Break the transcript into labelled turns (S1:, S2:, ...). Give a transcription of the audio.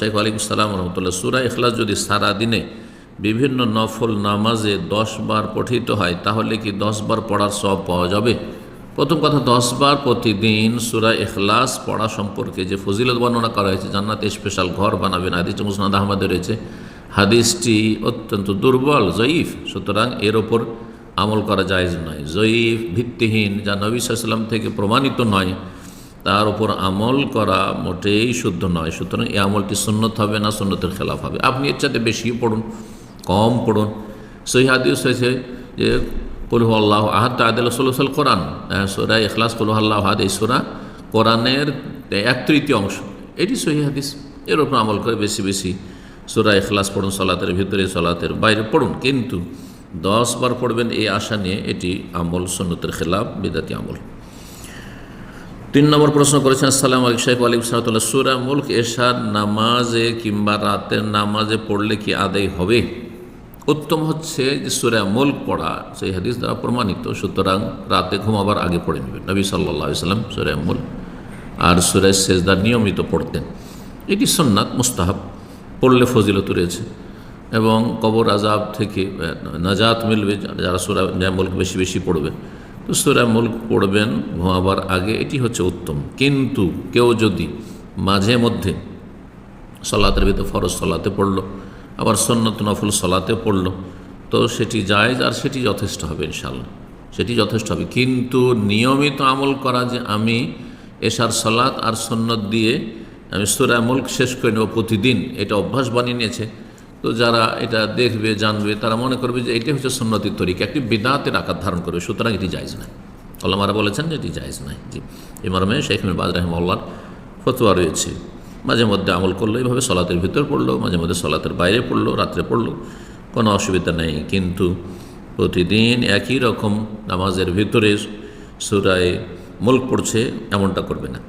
S1: শাইখ আলাইকুম সালাম রহমতুল্লাহ সুরা ইখলাস যদি সারা দিনে বিভিন্ন নফল নামাজে দশ বার পঠিত হয়, তাহলে কি দশ বার পড়ার সব পাওয়া যাবে? প্রথম কথা দশ বার প্রতিদিন সুরা এখলাস পড়া সম্পর্কে যে ফজিলত বর্ণনা করা হয়েছে, জান্নাতে স্পেশাল ঘর বানাবেন, হাদিস মুসনাদ আহমদে রয়েছে। হাদিসটি অত্যন্ত দুর্বল, জয়ীফ, সুতরাং এর ওপর আমল করা জায়েজ নয়। জয়ীফ ভিত্তিহীন, যা নবী সাল্লাম থেকে প্রমাণিত নয়। তার উপর আমল করা মোটেই শুদ্ধ নয়। সুতরাং এই আমলটি সুন্নত হবে না সুন্নতের খেলাফ হবে। আপনি এর চাইতে বেশি পড়ুন, কম পড়ুন। সহি হাদিস হয়েছে যে, কলু আল্লাহ আহাদ আদিল সাল কোরআন। সোরা এখলাস কলু আল্লাহ আহাদ এই সোরা কোরআনের এক তৃতীয় অংশ। এটি সহি হাদিস। এর উপর আমল করে বেশি বেশি সোরা এখলাস পড়ুন, সলাতের ভিতরে সলাতের বাইরে পড়ুন। কিন্তু দশ বার পড়বেন এই আশা নিয়ে এটি আমল সন্ন্যতের খেলাফ, বিদাতি আমল। তিন নম্বর প্রশ্ন করেছেন, আসসালাম আলিক সাহেব আলিক সাহতুল্লাহ সুরা মুল্ক এশার নামাজে কিংবা রাতের নামাজে পড়লে কি আদায় হবে? উত্তম হচ্ছে যে সুরা মুল্ক পড়া, সেই হাদিস দ্বারা প্রমাণিত। সুতরাং রাতে ঘুমাবার আগে পড়ে নেবেন। নবী সাল্লা সাল্লাম সুরা মুল্ক আর সুরায় সেজদার নিয়মিত পড়তেন। এটি সন্ন্যাত মুস্তাহাব। পড়লে ফজিলত রয়েছে এবং কবর আজাব থেকে নাজাত মিলবে। যারা সুরা মুল্ক বেশি বেশি পড়বে সুরা মুল্ক পড়বেন, ঘুমাবার আগে এটি হচ্ছে উত্তম। কিন্তু কেউ যদি মাঝে মধ্যে সলাতের ভিতরে ফরজ সলাতে পড়ল, আবার সন্নত নফল সলাতে পড়ল, তো সেটি জায়জ আর সেটি যথেষ্ট হবে ইনশাল্লাহ সেটি যথেষ্ট হবে। কিন্তু নিয়মিত আমল করা যে আমি এশার সলাত আর সন্নত দিয়ে আমি সুরা মুল্ক শেষ করে নেব প্রতিদিন, এটা অভ্যাস বানিয়ে নিয়েছে। তো যারা এটা দেখবে, জানবে, তারা মনে করবে যে এটি হচ্ছে সন্ন্যতির তরিকা। একটি বিদাতের আকার ধারণ করবে, সুতরাং এটি জায়জ নাই আল্লামারা বলেছেন যে এটি জায়জ নাই জি। এই মর্মে শেখ মিরবাজ রহমাল্লার ফতোয়া রয়েছে। মাঝে মধ্যে আমল করল এইভাবে সলাতের ভিতর পড়ল, মাঝে মধ্যে সলাতের বাইরে পড়ল, রাত্রে পড়ল। কোনো অসুবিধা নেই, কিন্তু প্রতিদিন একই রকম নামাজের ভিতরে সুরায় মুল্ক পড়ছে, এমনটা করবে না।